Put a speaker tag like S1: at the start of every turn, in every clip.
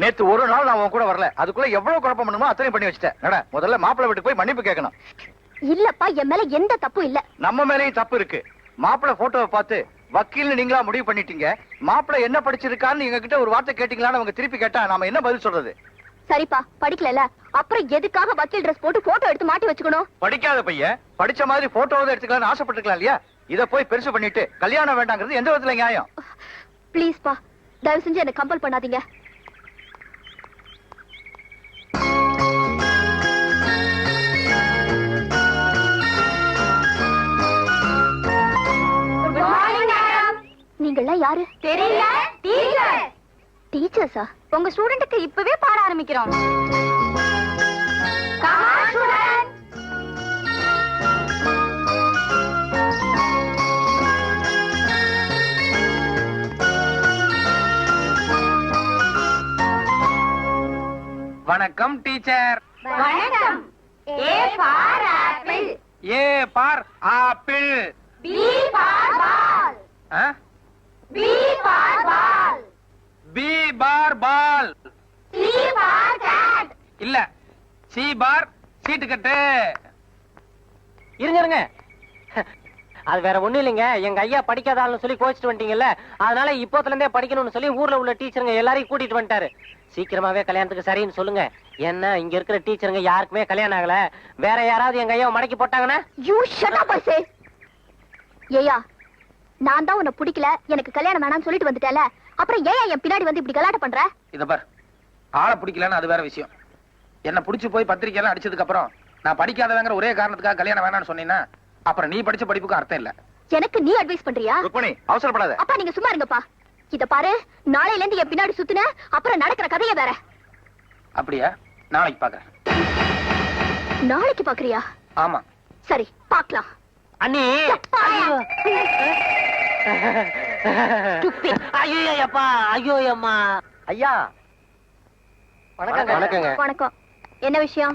S1: நேத்து ஒரு நாள் நான் உன் கூட வரல. அதுக்குள்ள எவ்வளவு குழப்பம் பண்ணுமோ அத்தனையும் பண்ணி வச்சுட்டேன். முதல்ல மாப்பிள்ளை வீட்டுக்கு போய் மன்னிப்பு கேட்கணும்.
S2: இல்லப்பா என் மேல எந்த தப்பும் இல்ல.
S1: நம்ம மேலேயும் தப்பு இருக்கு. மாப்பிள்ளை போட்டோவை பார்த்து வக்கீல்னு நீங்களா முடிவு பண்ணிட்டீங்க? மாப்பிள்ளை என்ன படிச்சிருக்கான்னு எங்க கிட்ட ஒரு வார்த்தை கேட்டீங்களான்னு அவங்க திருப்பி கேட்டா நாம என்ன பதில் சொல்றது?
S2: சரிப்பா படிக்கலல அப்புறம் எதுக்காக வக்கீல் ட்ரெஸ் போட்டு போட்டோ எடுத்து மாட்டி வச்சுக்கணும்?
S1: படிக்காத பையன் படிச்ச மாதிரி போட்டோவை எடுத்துக்கலாம்னு ஆசைப்பட்டிருக்கலாம் இல்லையா? இத போய் பெருசு பண்ணிட்டு கல்யாணம் வேண்டாங்கிறது எந்த விதத்துல நியாயம்?
S2: ப்ளீஸ்ப்பா தயவு செஞ்சு என்ன கம்பல் பண்ணாதீங்க. நீங்கள்லாம் யாரு?
S3: தெரியல. டீச்சர்.
S2: டீச்சர்ஸா?
S3: உங்க ஸ்டூடெண்ட்டுக்கு இப்பவே பாட ஆரம்பிக்கிறோம்.
S4: வணக்கம் டீச்சர்.
S3: வணக்கம். A for apple.
S4: A for apple
S3: B for ball.
S4: ஆ?
S3: B for ball
S4: B for ball.
S3: C for cat
S4: இல்ல சி பார் சீட்டு கட்டு.
S5: இருங்க இருங்க. அது வேற ஒண்ணும் இல்லைங்க. எங்க ஐயா சொல்லி கோச்சிட்டு வந்துட்டீங்கல்ல அதனால இப்போத்துல இருந்தே படிக்கணும்னு சொல்லி ஊர்ல உள்ள டீச்சருங்க எல்லாரையும் கூட்டிட்டு வந்துட்டாரு. சீக்கிரமாவே கல்யாணத்துக்கு சரின்னு சொல்லுங்க. என்ன இங்க இருக்கிற டீச்சருங்க யாருக்குமே கல்யாணம் ஆகல. வேற யாராவது எங்க ஐயாவை மடக்கி போட்டாங்கன்னா?
S2: நான் தான் உன்னை பிடிக்கல எனக்கு கல்யாணம் வேணாம்னு சொல்லிட்டு வந்துட்டேல அப்புறம் ஏன் என் பின்னாடி வந்து இப்படி கலாட்டம் பண்ற?
S4: இத பார். ஆளை பிடிக்கலன்னு அது வேற விஷயம். என்ன புடிச்சு போய் பத்திரிக்கையெல்லாம் அடிச்சதுக்கு அப்புறம் நான் படிக்காதவங்கிற ஒரே காரணத்துக்காக கல்யாணம் வேணாம்னு சொன்னீங்கன்னா அப்புறம் நீ படிச்ச படிப்புக்கும் அர்த்தம் இல்ல.
S2: எனக்கு நீ அட்வைஸ் பண்றியா?
S1: ருக்மணி அவசரப்படாத.
S2: அப்பா நீங்க சும்மா இருங்கப்பா. இத பாரு நாளையில இருந்து என் பின்னாடி சுத்துன அப்புறம் நடக்கிற கதைய வேற.
S4: அப்படியா? நாளைக்கு பாக்குறேன்.
S2: நாளைக்கு பாக்குறியா?
S4: ஆமா.
S2: சரி பாக்கலாம்.
S5: அண்ணி. ஐயோ அப்பா ஐயோ அம்மா ஐயா வணக்கங்க. வணக்கங்க.
S2: வணக்கம். என்ன விஷயம்?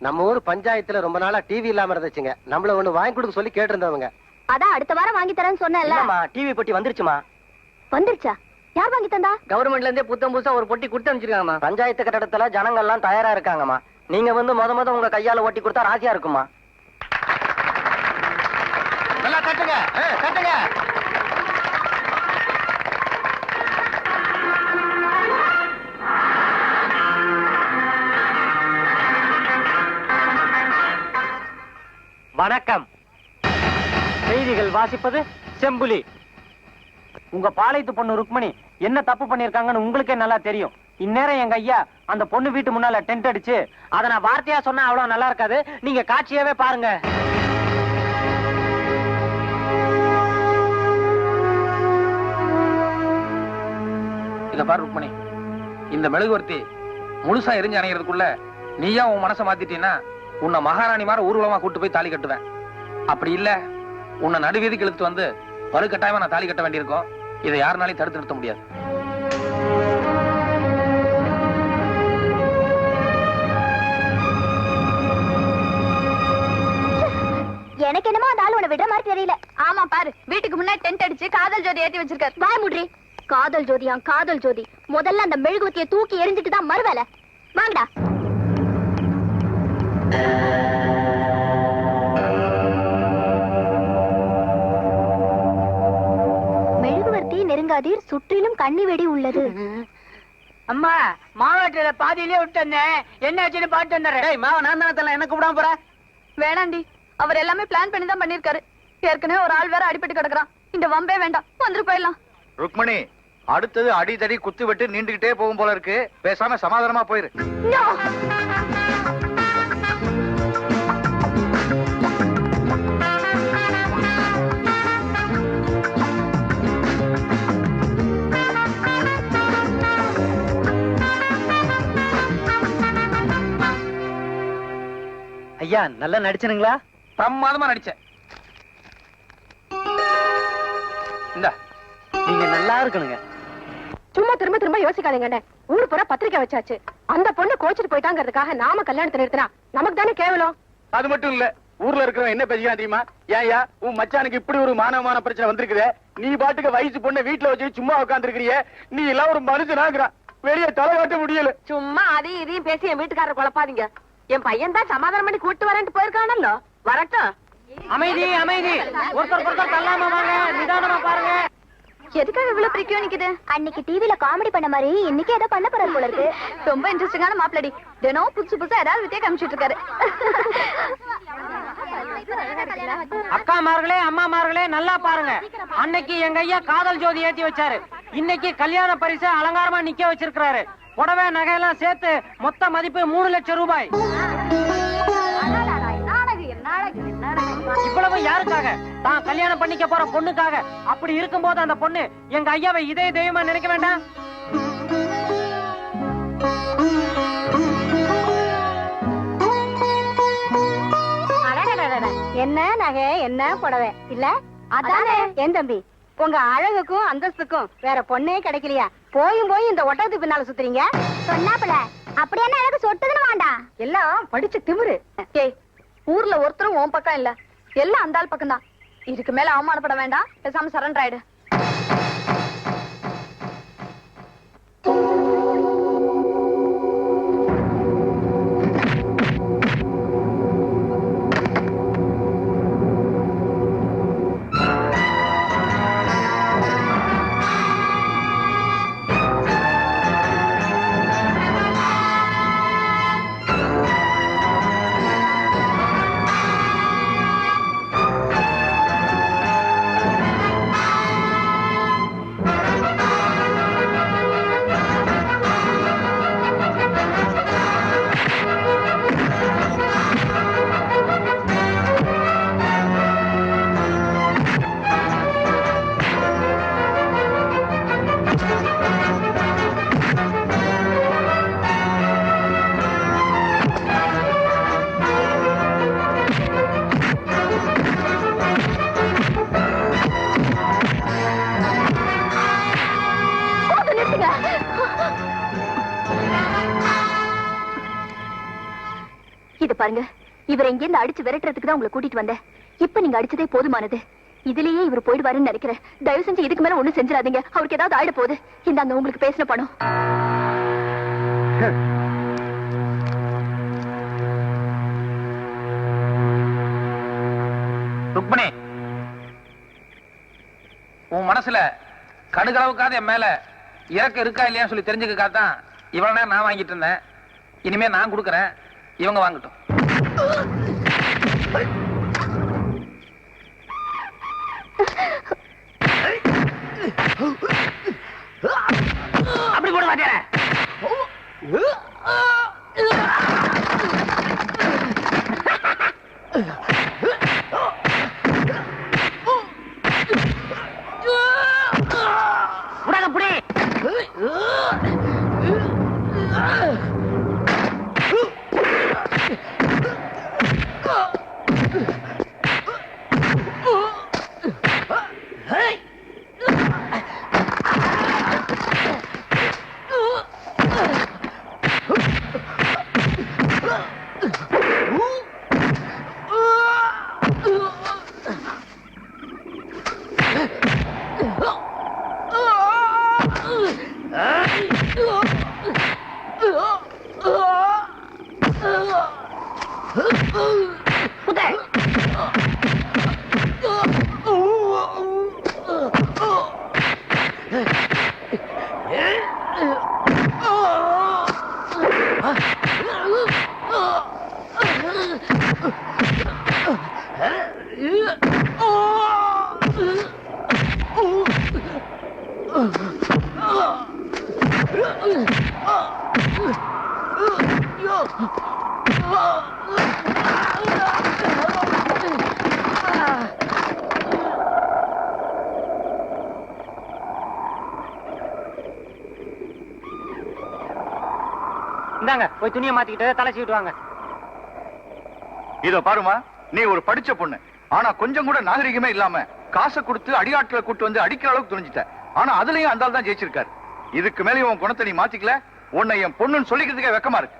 S5: நம்ம ஊர் பஞ்சாயத்துல ரொம்ப நாளா டிவி இல்லாம இருந்துச்சுங்க. நம்மள ஒண்ணு வாங்கி கொடுக்க சொல்லி கேட்டிருந்தவங்க.
S2: அதான் அடுத்த வாரம் வாங்கி தரேன்னு சொன்னேன்ல.
S5: டிவி பொட்டி வந்துருச்சுமா?
S2: வந்துருச்சா? யார் வாங்கி தந்தா?
S5: கவர்மெண்ட்ல இருந்தே புத்தம் புதுசா ஒரு பொட்டி கொடுத்து அனுப்பிச்சிருக்காங்கம்மா. பஞ்சாயத்து கட்டடத்துல ஜனங்க எல்லாம் தயாரா இருக்காங்கம்மா. நீங்க வந்து முத முத உங்க கையால ஓட்டி கொடுத்தா ராசியா இருக்குமா
S1: நல்லா தட்டுங்க. தட்டுங்க.
S5: வணக்கம். செய்திகள் வாசிப்பது செம்புலி. உங்க பாளையத்து பொண்ணு ருக்மணி என்ன தப்பு பண்ணிருக்காங்கன்னு உங்களுக்கே நல்லா தெரியும். இந்நேரம் எங்க ஐயா அந்த பொண்ணு வீட்டு முன்னால டென்ட் அடிச்சு அதை நான் வார்த்தையா சொன்னா அவ்வளவு நல்லா இருக்காது. நீங்க காட்சியாவே பாருங்க.
S4: இத பாரு ருக்மணி. இந்த மெழுகுவர்த்தி முழுசா எரிஞ்சு அணைகிறதுக்குள்ள நீயா உன் மனசை மாத்திட்டீன்னா உன்னை மகாராணி மாதிரி ஊர்வலமா கூட்டு போய் தாலி கட்டுவேன். அப்படி இல்ல உன்னை நடுவீதிக்கு இழுத்து வந்து வலுக்கட்டாயமா நான் தாலி கட்ட வேண்டியிருக்கும். இதை யாருனாலையும் தடுத்து நிறுத்த முடியாது.
S2: எனக்கு என்னமோ அந்த ஆள் உன்னை விடுற மாதிரி தெரியல.
S3: ஆமா பாரு. வீட்டுக்கு முன்னாடி டென்ட் அடிச்சு காதல் ஜோதி ஏத்தி வச்சிருக்காரு.
S2: வாய முட்ரி காதல் ஜோதியா காதல் ஜோதி. முதல்ல அந்த மெழுகுவத்திய தூக்கி எரிஞ்சிட்டு தான் மறுவேலை. வாங்கடா. மெழுகுவர்த்தி நெருங்காதீர் சுற்றிலும் கண்ணி வெடி உள்ளது.
S5: அம்மா மாவட்டத்துல பாதியிலே விட்டு வந்தேன். என்ன ஆச்சுன்னு பாட்டு வந்தேன் மாவ நான் தானே என்ன கூப்பிடாம போற?
S3: வேணாண்டி அவர் எல்லாமே பிளான் பண்ணி தான் பண்ணிருக்காரு ஏற்கனவே ஒரு ஆள் வேற அடிபட்டு கிடக்குறான். இந்த வம்பே வேண்டாம் வந்துட்டு போயிடலாம்.
S1: ருக்மணி அடுத்தது அடிதடி குத்து வெட்டு நீண்டுகிட்டே போகும் போல இருக்கு. பேசாம சமாதானமா போயிரு.
S5: ஐயா நல்லா நடிச்சனுங்களா
S4: பிரமாதமா நடிச்சேன். இந்த.
S5: நீங்க நல்லா இருக்கணுங்க.
S6: சும்மா திரும்ப திரும்ப யோசிக்காதீங்கண்ணே ஊர் பூரா பத்திரிக்கை வச்சாச்சு. அந்த பொண்ணு கோச்சிட்டு போயிட்டாங்கிறதுக்காக நாம கல்யாணத்தை நிறுத்தினா நமக்கு தானே கேவலம்?
S7: அது மட்டும் இல்ல ஊர்ல இருக்கிறவன் என்ன பேசிக்கலாம் தெரியுமா? ஏன்யா உன் மச்சானுக்கு இப்படி ஒரு மானவமான பிரச்சனை வந்திருக்குதே. நீ பாட்டுக்கு வயசு பொண்ணை வீட்டுல வச்சு சும்மா உட்காந்துருக்கிறிய நீ எல்லாம் ஒரு மனுஷனாக்குறான் வெளியே தலை காட்ட முடியல.
S6: சும்மா அதையும் இதையும் பேசி என் வீட்டுக்காரர் குழப்பாதீங்க. என் பையன் தான் சமாதானம் பண்ணி கூட்டு வரேன்ட்டு போயிருக்கானല്ലോ வரட்டும்.
S5: அமைதி அமைதி. ஒருத்தர் ஒருத்தர் தள்ளாம வாங்க. நிதானமா பாருங்க.
S2: எதுக்காக இவ்வளவு பிரிக்கம் நிக்குது அன்னைக்கு டிவில காமெடி பண்ண மாதிரி இன்னைக்கு ஏதோ பண்ண போறாரு போல இருக்கு.
S3: ரொம்ப இன்ட்ரெஸ்டிங்கான மாப்பிளடி தினம் புதுசு புதுசா ஏதாவது வித்தியா காமிச்சிட்டு இருக்காரு.
S5: அக்காமார்களே அம்மாமார்களே நல்லா பாருங்க. அன்னைக்கு எங்க ஐயா காதல் ஜோதி ஏத்தி வச்சாரு. இன்னைக்கு கல்யாண பரிசு அலங்காரமா நிக்க வச்சிருக்கிறாரு. புடவை நகையெல்லாம் சேர்த்து மொத்த மதிப்பு மூணு லட்சம் ரூபாய். இவ்வளவு யாருக்காக? தான் கல்யாணம் பண்ணிக்க போற பொண்ணுக்காக. அப்படி இருக்கும்போது அந்த பொண்ணு எங்க ஐயாவை இதே தெய்வமா நினைக்க வேண்டாம்?
S6: என்ன நகை என்ன புடவை? இல்ல அதானே என் தம்பி? உங்க அழகுக்கும் அந்தஸ்துக்கும் வேற பொண்ணே கிடைக்கலையா? போயும் போய் இந்த ஒட்டகத்துக்கு பின்னால சுத்துறீங்க?
S2: சொன்னாப்புல அப்படி என்ன அழகு சொட்டுதுன்னு வேண்டாம்
S6: எல்லாம் படிச்சு திமிரு.
S3: ஏய் ஊர்ல ஒருத்தரும் உன் பக்கம் இல்ல. எல்லாம் அந்த ஆள் பக்கம் தான் இதுக்கு மேல அவமானப்பட வேண்டாம். பேசாம சரண்டர் ஆயிடு.
S2: பாருங்க. இவர் எங்கேருந்து அடிச்சு விரட்டுறதுக்கு தான் உங்களை கூட்டிட்டு வந்தேன். இப்ப நீங்க அடிச்சதே போதுமானது. இதுலயே இவர் போயிடுவாருன்னு நினைக்கிறேன். தயவு செஞ்சு இதுக்கு மேல ஒண்ணும் செஞ்சிடாதீங்க. அவருக்கு ஏதாவது ஆயிட போகுது. இந்தாங்க உங்களுக்கு பேசின பணம்.
S4: ருக்மணி உன் மனசுல கடுகளவுக்காவது என் மேல இறக்க இருக்கா இல்லையான்னு சொல்லி தெரிஞ்சுக்கக்காக தான் இவ்வளவு நேரம் நான் வாங்கிட்டு இருந்தேன். இனிமே நான் கொடுக்குறேன். இவங்க வாங்கட்டும் அப்படி போட மாட்டேன் Ugh! Huh?
S5: இந்தாங்க போய் துணியை மாத்திக்கிட்டு தலை சீவிட்டு வாங்க.
S1: இதோ பாருமா நீ ஒரு படிச்ச பொண்ணு. ஆனா கொஞ்சம் கூட நாகரிகமே இல்லாம காசை கொடுத்து அடியாட்களை கூட்டு வந்து அடிக்கிற அளவுக்கு துணிஞ்சிட்ட. ஆனா அதுலயும் அந்த தான் ஜெயிச்சிருக்காரு. இதுக்கு மேல உன் குணத்தை நீ மாத்திக்கல. உன்னை என் பொண்ணுன்னு சொல்லிக்கிறதுக்கே வெக்கமா இருக்கு.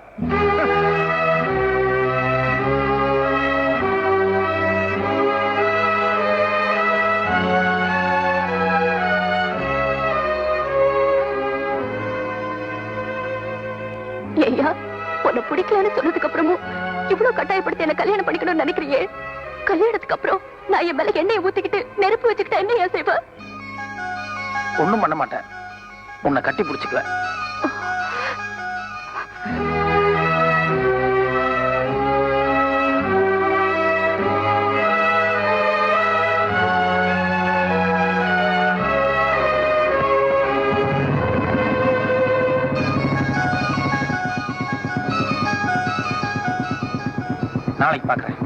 S2: பிடிக்கலன்னு சொன்னதுக்கு அப்புறமும் இவ்வளவு கட்டாயப்படுத்தி என்ன கல்யாணம் பண்ணிக்கணும்னு நினைக்கிறியே? கல்யாணத்துக்கு அப்புறம் நான் என் மேல எண்ணெயை ஊத்திக்கிட்டு நெருப்பு வச்சுக்கிட்டா என்ன ஏன் செய்வ
S4: ஒண்ணும் பண்ண மாட்டேன். உன்னை கட்டி பிடிச்சுக்குவேன். நாளைக்கு பார்க்குறேன்.